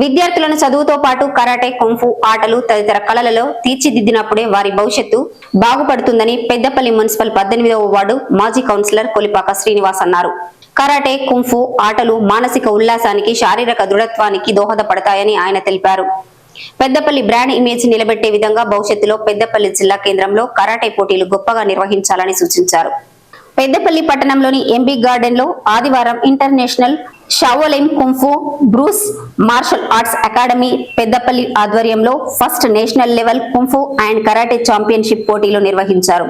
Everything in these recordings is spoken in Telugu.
విద్యార్థులను చదువుతో పాటు కరాటే కుంఫు ఆటలు తదితర కళలలో తీర్చిదిద్దినప్పుడే వారి భవిష్యత్తు బాగుపడుతుందని పెద్దపల్లి మున్సిపల్ పద్దెనిమిదవ వార్డు మాజీ కౌన్సిలర్ కొలిపాక శ్రీనివాస్ అన్నారు. కరాటే కుంఫు ఆటలు మానసిక ఉల్లాసానికి శారీరక దృఢత్వానికి దోహదపడతాయని ఆయన తెలిపారు. పెద్దపల్లి బ్రాండ్ ఇమేజ్ నిలబెట్టే విధంగా భవిష్యత్తులో పెద్దపల్లి జిల్లా కేంద్రంలో కరాటే పోటీలు గొప్పగా నిర్వహించాలని సూచించారు. పెద్దపల్లి పట్టణంలోని ఎంబీ గార్డెన్లో ఆదివారం international Shaolin kung fu Bruce martial arts academy Peddapalli ఆధ్వర్యంలో first national level kung fu and karate championship పోటీలు నిర్వహించారు.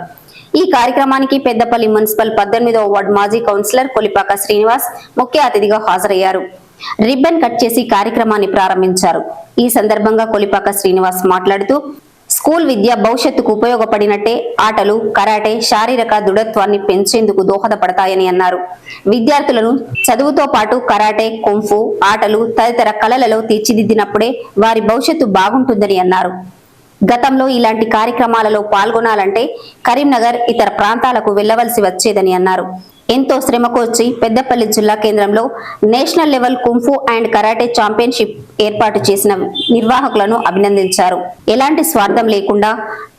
ఈ కార్యక్రమానికి పెద్దపల్లి మున్సిపల్ పద్దెనిమిదవ వార్డు మాజీ కౌన్సిలర్ కొలిపాక శ్రీనివాస్ ముఖ్య అతిథిగా హాజరయ్యారు. రిబ్బన్ కట్ చేసి కార్యక్రమాన్ని ప్రారంభించారు. ఈ సందర్భంగా కొలిపాక శ్రీనివాస్ మాట్లాడుతూ స్కూల్ విద్య భవిష్యత్తుకు ఉపయోగపడినట్టే ఆటలు కరాటే శారీరక దృఢత్వాన్ని పెంచేందుకు దోహదపడతాయని అన్నారు. విద్యార్థులను చదువుతో పాటు కరాటే కుంఫు ఆటలు తదితర కళలలో తీర్చిదిద్దినప్పుడే వారి భవిష్యత్తు బాగుంటుందని అన్నారు. గతంలో ఇలాంటి కార్యక్రమాలలో పాల్గొనాలంటే కరీంనగర్ ఇతర ప్రాంతాలకు వెళ్ళవలసి వచ్చేదని అన్నారు. ఎంతో శ్రమకోర్చి పెద్దపల్లి జిల్లా కేంద్రంలో national level kung fu and karate championship ఏర్పాటు చేసిన నిర్వాహకులను అభినందించారు. ఎలాంటి స్వార్థం లేకుండా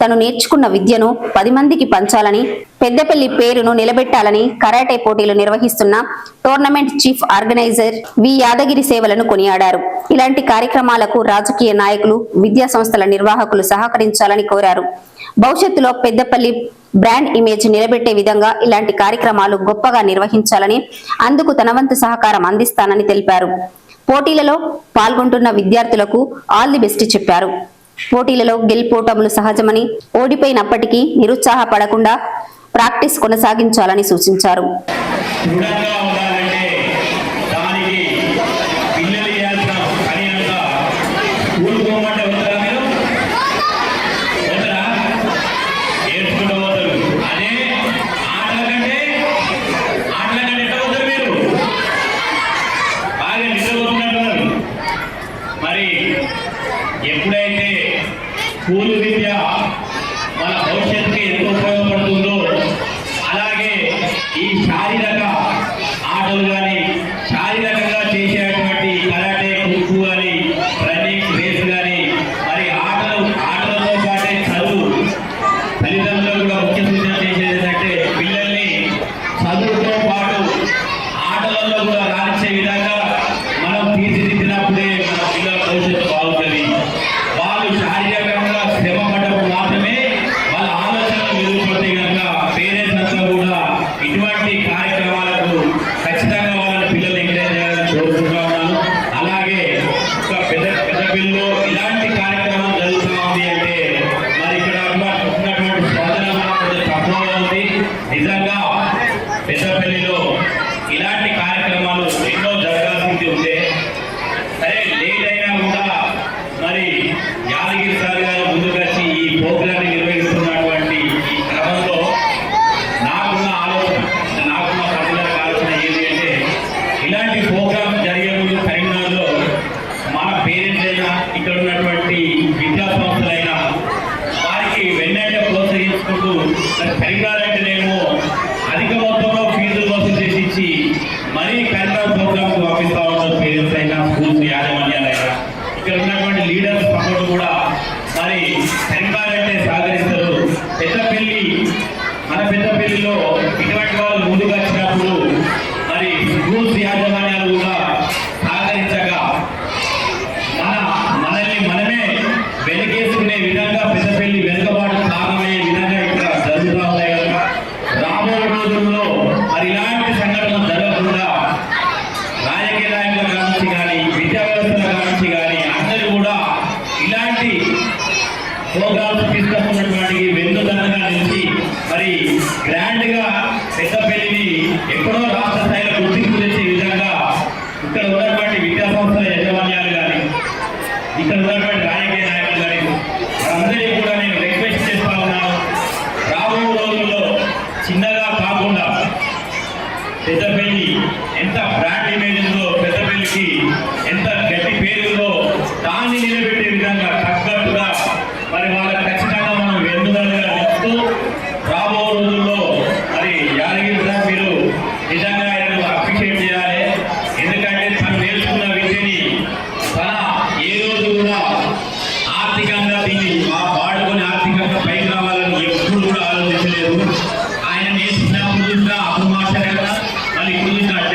తను నేర్చుకున్న విద్యను పది మందికి పంచాలని పెద్దపల్లి పేరును నిలబెట్టాలని కరాటే పోటీలు నిర్వహిస్తున్న tournament chief organiser V Yadagiri సేవలను కొనియాడారు. ఇలాంటి కార్యక్రమాలకు రాజకీయ నాయకులు విద్యా సంస్థల నిర్వాహకులు సహకరించాలని కోరారు. భవిష్యత్తులో పెద్దపల్లి బ్రాండ్ ఇమేజ్ నిలబెట్టే విధంగా ఇలాంటి కార్యక్రమాలు గొప్పగా నిర్వహించాలని అందుకు తన వంతు సహకారం అందిస్తానని తెలిపారు. పోటీలలో పాల్గొంటున్న విద్యార్థులకు ఆల్ ది బెస్ట్ చెప్పారు. పోటీలలో గెలుపోటములు సహజమని ఓడిపోయినప్పటికీ నిరుత్సాహపడకుండా ప్రాక్టీస్ కొనసాగించాలని సూచించారు దృఢంగా ఉండాలంటే దానికి పిల్లలు చేయాల్సిన పని అంతా స్కూల్ పోమంటే వస్తారా మీరు వస్తారా నేర్చుకుంటూ పోతారు అదే ఆటల కంటే ఆటల కంటే ఎట్లా పోతారు మీరు బాగా నిద్రపోతున్నట్టున్నారు మరి ఎప్పుడైతే స్కూల్ విద్య మన భవిష్యత్తుకి ఎంతో ఉపయోగపడుతుందో అలాగే ఈ శారీరక ఆటలు కానీ ఇక్కడ ఉన్నటువంటి విద్యా సంస్థలైన వారికి వెన్నెంట ప్రోత్సహించుకుంటూ మరి కరీంనగర్ అధిక మొత్తంలో ఫీజులు వసూలు చేసి మరీ కరీంనగర్ ప్రోగ్రామ్కి పంపిస్తా ఉంటారు పేరెంట్స్ అయినా స్కూల్స్ యాజమాన్యాలైనా ఇక్కడ ఉన్నటువంటి లీడర్స్ సపోర్ట్ కూడా మరి కరీంనగర్ అంటే సహకరిస్తారు పెద్దపల్లి మన పెద్దపల్లిలో ఇటువంటి వాళ్ళు ముందుకు వచ్చినప్పుడు మరి స్కూల్స్ యాజమాన్యాలు కూడా సహకరించగా మన మనల్ని మనమే వెనకేసుకునే విధంగా పెద్దపల్లి వెనుకబాటు కారణమయ్యే విధంగా ఇక్కడ జరుగుతూ ఉన్నాయి కనుక రాబోయే రోజుల్లో మరి ఇలాంటి సంఘటనలు జరగకుండా రాజకీయ నాయకుల కానుంచి కానీ విద్యా వ్యవస్థల కానుంచి కానీ అందరూ కూడా ఇలాంటి ప్రోగ్రామ్స్ తీసుకొస్తున్నటువంటి వెన్నుదన్నగా నిలిచి మరి గ్రాండ్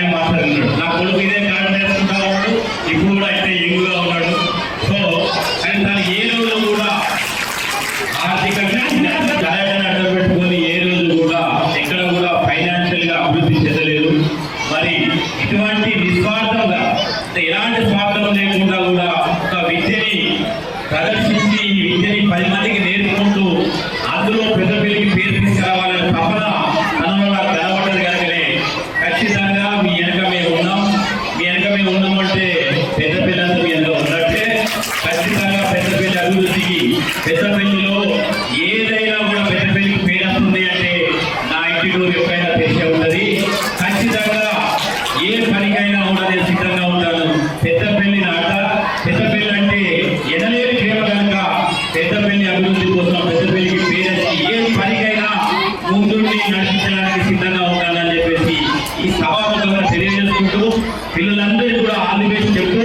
అదే మాట్లాడుతున్నాడు. నా కొడుకు ఇదే కారణం నేర్చుకుంటా ఇప్పుడు కూడా అయితే ఎంగుగా ఉన్నాడు. సో కానీ తను ఏ రోజు కూడా ఆర్థికంగా గాయాన్ని అడ్డం పెట్టుకొని ఏ రోజు కూడా ఎక్కడ కూడా ఫైనాన్షియల్గా అభివృద్ధి చెందలేదు. మరి ఇటువంటి నిస్వార్థంగా ఎలాంటి స్వార్థం లేకుండా కూడా ఒక విద్యని ప్రదర్శించి ఈ విద్యని పది మందికి నేర్చుకుంటూ అందులో పెద్ద పెద్దపల్లిలో ఏదైనా కూడా పెద్దపల్లికి పేరు వస్తుంది అంటే నా ఇంటిలో ఎప్పుడైనా తెలిసే ఉన్నది. ఖచ్చితంగా ఏ పనికైనా కూడా నేను సిద్ధంగా ఉంటాను. పెద్దపల్లి నాట. పెద్దపల్లి అంటే ఎనలేని ప్రేమ కనుక పెద్దపల్లి అభివృద్ధి కోసం పెద్దపల్లికి పేరు ఏ పనికైనా ముందుండి నడిపించడానికి సిద్ధంగా ఉంటానని చెప్పేసి ఈ సభాముఖంగా తెలియజేసుకుంటూ పిల్లలందరూ కూడా ఆదివేసి చెప్తూ